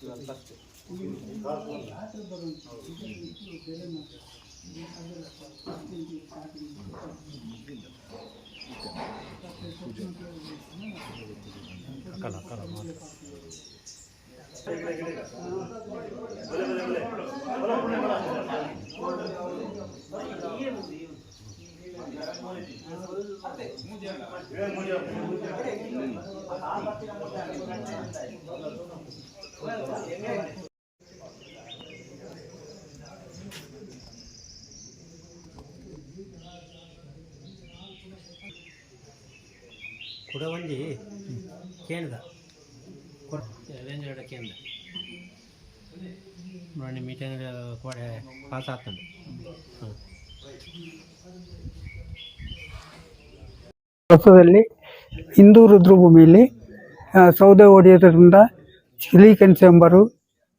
Gracias. అక్కడ అక్కడ ముజే ಕೂಡ. ಒಂದು ಕೇಂದ್ರ. ರೇಂಜ್ ಕೇಂದ್ರ ನೋಡಿ ಮೀಟಿಂಗ್ ಕೋಡೆ ಪಾಸ್ ಆಗ್ತದೆ. ಹೊಸದಲ್ಲಿ ಹಿಂದೂ ರುದ್ರಭೂಮಿಯಲ್ಲಿ ಸೌದೆ ಹೊಡೆಯೋದ್ರಿಂದ ಸಿಲಿಕನ್ ಎಂಬರು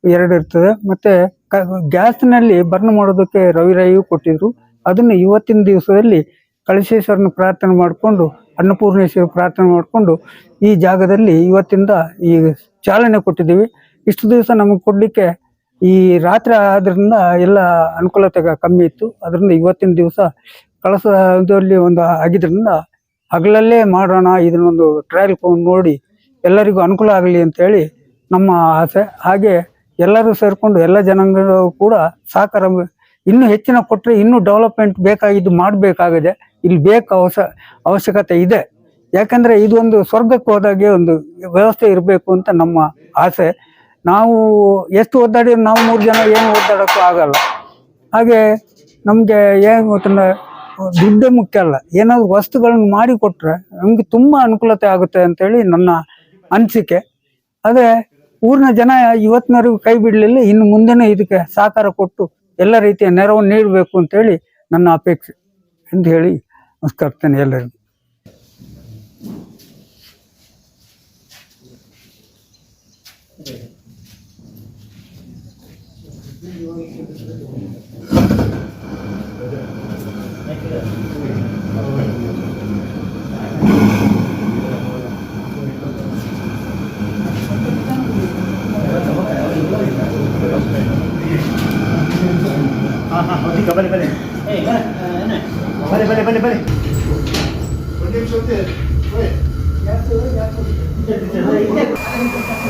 ಎರಡು ಇರ್ತದೆ. ಮತ್ತು ಕ ಗ್ಯಾಸ್ನಲ್ಲಿ ಬರ್ನ್ ಮಾಡೋದಕ್ಕೆ ರವಿರಾಯಿಯು ಕೊಟ್ಟಿದ್ರು. ಅದನ್ನು ಇವತ್ತಿನ ದಿವಸದಲ್ಲಿ ಕಳಶೇಶ್ವರನ ಪ್ರಾರ್ಥನೆ ಮಾಡಿಕೊಂಡು ಅನ್ನಪೂರ್ಣೇಶ್ವರ ಪ್ರಾರ್ಥನೆ ಮಾಡಿಕೊಂಡು ಈ ಜಾಗದಲ್ಲಿ ಇವತ್ತಿಂದ ಈ ಚಾಲನೆ ಕೊಟ್ಟಿದ್ದೀವಿ. ಇಷ್ಟು ದಿವಸ ನಮಗೆ ಕೊಡಲಿಕ್ಕೆ ಈ ರಾತ್ರಿ ಆದ್ರಿಂದ ಎಲ್ಲ ಅನುಕೂಲತೆ ಕಮ್ಮಿ ಇತ್ತು. ಅದರಿಂದ ಇವತ್ತಿನ ದಿವಸ ಕಳಸದಲ್ಲಿ ಒಂದು ಆಗಿದ್ರಿಂದ ಹಗಲಲ್ಲೇ ಮಾಡೋಣ ಇದನ್ನೊಂದು ಟ್ರಯಲ್ ನೋಡಿ ಎಲ್ಲರಿಗೂ ಅನುಕೂಲ ಆಗಲಿ ಅಂತೇಳಿ ನಮ್ಮ ಆಸೆ. ಹಾಗೆ ಎಲ್ಲರೂ ಸೇರಿಕೊಂಡು ಎಲ್ಲ ಜನಾಂಗ ಕೂಡ ಸಹಕಾರ, ಇನ್ನೂ ಹೆಚ್ಚಿನ ಕೊಟ್ಟರೆ ಇನ್ನೂ ಡೆವಲಪ್ಮೆಂಟ್ ಬೇಕಾಗಿದ್ದು ಮಾಡಬೇಕಾಗಿದೆ. ಇಲ್ಲಿ ಬೇಕು ಅವಶ ಅವಶ್ಯಕತೆ ಇದೆ. ಯಾಕಂದರೆ ಇದೊಂದು ಸ್ವರ್ಗಕ್ಕೆ ಹೋದಾಗೆ ಒಂದು ವ್ಯವಸ್ಥೆ ಇರಬೇಕು ಅಂತ ನಮ್ಮ ಆಸೆ. ನಾವು ಎಷ್ಟು ಒದ್ದಾಡಿದ್ರು ನಾವು ಮೂರು ಜನ ಏನು ಒದ್ದಾಡೋಕ್ಕೂ ಆಗಲ್ಲ. ಹಾಗೆ ನಮಗೆ ಏನು ಗೊತ್ತಂದ್ರೆ ದುಡ್ಡೇ ಮುಖ್ಯ ಅಲ್ಲ. ಏನಾದರೂ ವಸ್ತುಗಳನ್ನು ಮಾಡಿ ನಮಗೆ ತುಂಬ ಅನುಕೂಲತೆ ಆಗುತ್ತೆ ಅಂತೇಳಿ ನನ್ನ ಅನಿಸಿಕೆ. ಅದೇ ಊರಿನ ಜನ ಇವತ್ತಿನವರೆಗೂ ಕೈ ಬಿಡಲಿಲ್ಲ, ಇನ್ನು ಮುಂದೆನೂ ಇದಕ್ಕೆ ಸಹಕಾರ ಕೊಟ್ಟು ಎಲ್ಲ ರೀತಿಯ ನೆರವು ನೀಡಬೇಕು ಅಂತೇಳಿ ನನ್ನ ಅಪೇಕ್ಷೆ ಎಂದು ಹೇಳಿ ನಮಸ್ಕರಿಸ್ತೇನೆ ಎಲ್ಲರಿಗೂ Balik, balik, balik, balik. Pergi bersyukur. Baik. Jatuh, eh, jatuh. Terima kasih.